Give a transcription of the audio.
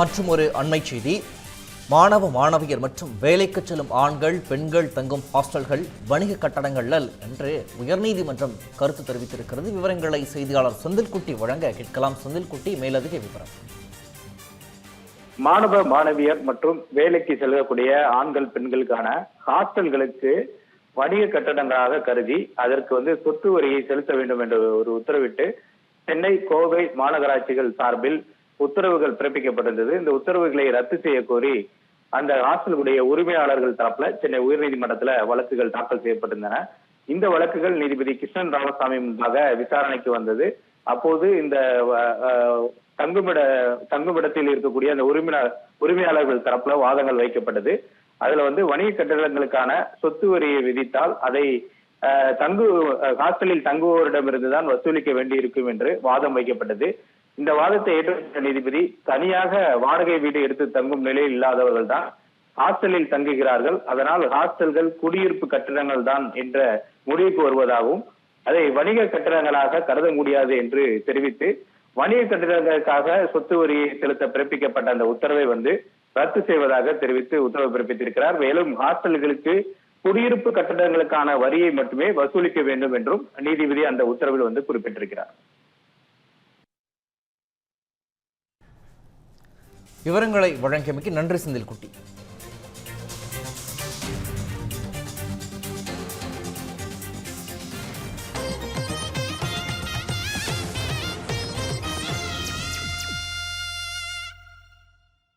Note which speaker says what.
Speaker 1: மற்றும் ஒரு அண்மை செய்தி. மாணவ மாணவியர் மற்றும் வேலைக்கு செல்லும் ஆண்கள் பெண்கள் தங்கும் ஹாஸ்டல்கள் வணிக கட்டடங்கள் என்று உயர்நீதிமன்றம் கருத்து தெரிவித்திருக்கிறது. விவரங்களை செய்தியாளர் செந்தில்குட்டி வழங்க கேட்கலாம். செந்தில்குட்டி மேலதிக விவரம்.
Speaker 2: மாணவ மாணவியர் மற்றும் வேலைக்கு செல்லக்கூடிய ஆண்கள் பெண்களுக்கான ஹாஸ்டல்களுக்கு வணிக கட்டடங்களாக கருதி அதற்கு வந்து சொத்து வரியை செலுத்த வேண்டும் என்ற ஒரு உத்தரவிட்டு சென்னை கோவை மாநகராட்சிகள் சார்பில் உத்தரவுகள் பிறப்பிக்கப்பட்டிருந்தது. இந்த உத்தரவுகளை ரத்து செய்ய கோரி அந்த ஹாஸ்டலுடைய உரிமையாளர்கள் தரப்புல சென்னை உயர்நீதிமன்றத்துல வழக்குகள் தாக்கல் செய்யப்பட்டிருந்தன. இந்த வழக்குகள் நீதிபதி கிருஷ்ணன் ராமசாமி முன்பாக விசாரணைக்கு வந்தது. அப்போது இந்த தங்குமிட தங்குமிடத்தில் இருக்கக்கூடிய அந்த உரிமையாளர் உரிமையாளர்கள் தரப்புல வாதங்கள் வைக்கப்பட்டது. அதுல வந்து வணிக கட்டடங்களுக்கான சொத்து வரியை விதித்தால் அதை அஹ், தங்கு அஹ், ஹாஸ்டலில் தங்குவோரிடமிருந்து தான் வசூலிக்க வேண்டியிருக்கும் என்று வாதம் வைக்கப்பட்டது. இந்த வாதத்தை ஏற்றுக்கொண்ட நீதிபதி தனியாக வாடகை வீடு எடுத்து தங்கும் நிலையில் இல்லாதவர்கள் தான் ஹாஸ்டலில் தங்குகிறார்கள். அதனால் ஹாஸ்டல்கள் குடியிருப்பு கட்டிடங்கள் தான் என்ற முடிவுக்கு வருவதாகவும் அதை வணிக கட்டிடங்களாக கருத முடியாது என்று தெரிவித்து வணிக கட்டிடங்களுக்காக சொத்து வரியை செலுத்த பிறப்பிக்கப்பட்ட அந்த உத்தரவை வந்து ரத்து செய்வதாக தெரிவித்து உத்தரவு பிறப்பித்திருக்கிறார். மேலும் ஹாஸ்டல்களுக்கு குடியிருப்பு கட்டடங்களுக்கான வரியை மட்டுமே வசூலிக்க வேண்டும் என்றும் நீதிபதி அந்த உத்தரவில் வந்து குறிப்பிட்டிருக்கிறார்.
Speaker 1: விவரங்களை வழங்கியமைக்கு நன்றி செந்தில்குட்டி.